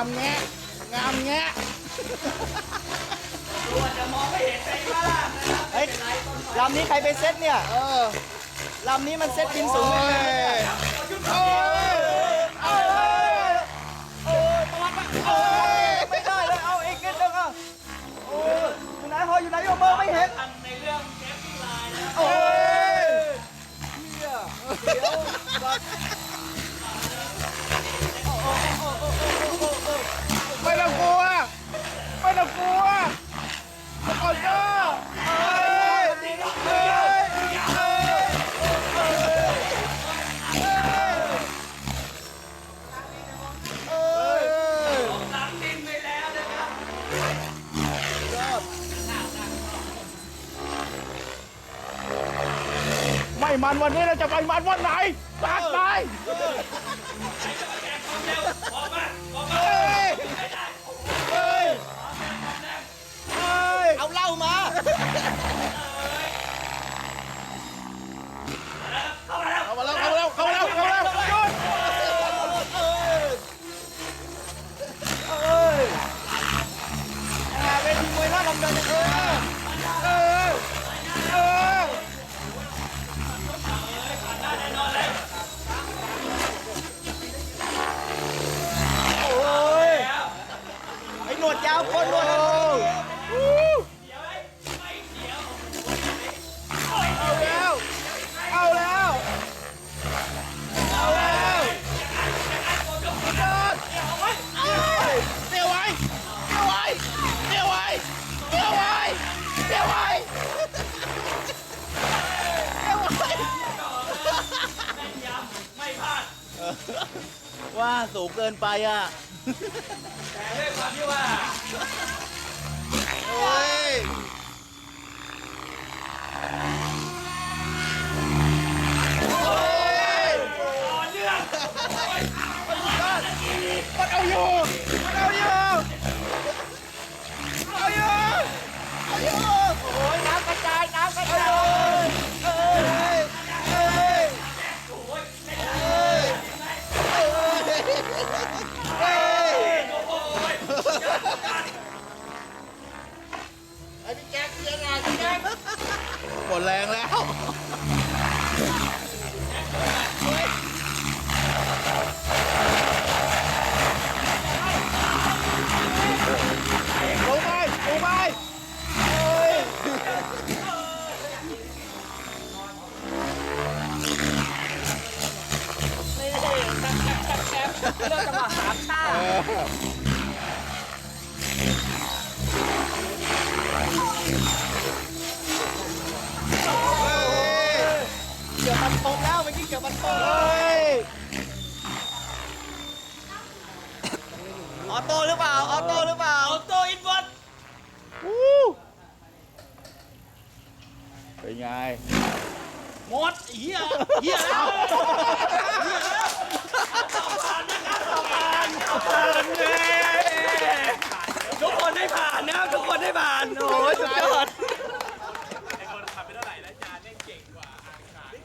ามแงะงามแงะดูอาจจะมองไม่เห็นใครบ้างนะครับเฮ้ยลำนี้ใครไปเซตเนี่ยเออลำนี้มันเซตบินสูงเลยโอ้ยโอ้ยโอ้ยตะวันมาโอ้ยไม่ได้เลยเอาอีกนิดนึงอะโอ้ยอยู่ไหนหออยู่ไหนโยมองไม่เห็นทันในเรื่องเซฟที่ไลน์นะโอ้ยเฮียเดี๋ยว ม่มันวันนี้เราจะไปมันวันไหนตัดไป คนหนวด ว่าสูงเกินไปอะ แต่ด้วยความที่ว่าโอ้ยต่อเนื่องมันเอาอยู่มันเอาอยู่เอาอยู่เอาอยู่ เอ้ยโอ้ยไอ้พี่แจ๊คเสียงานพี่แจ๊คหมดแรงแล้วลงไปลงไปเอ้ย นี่แป๊บแป๊บแป๊บแป๊บแป๊บ เลิกจังหวะสามชาเออเกี่ยวมันตรงแล้วเมื่อกี้เกี่ยวมันตรงเฮ้ยออโต้หรือเปล่า ออโต้หรือเปล่าเอาตัวอินวัตวู้เป็นไง หมดเหี้ยเหี้ยแล้วเหี้ยแล้ว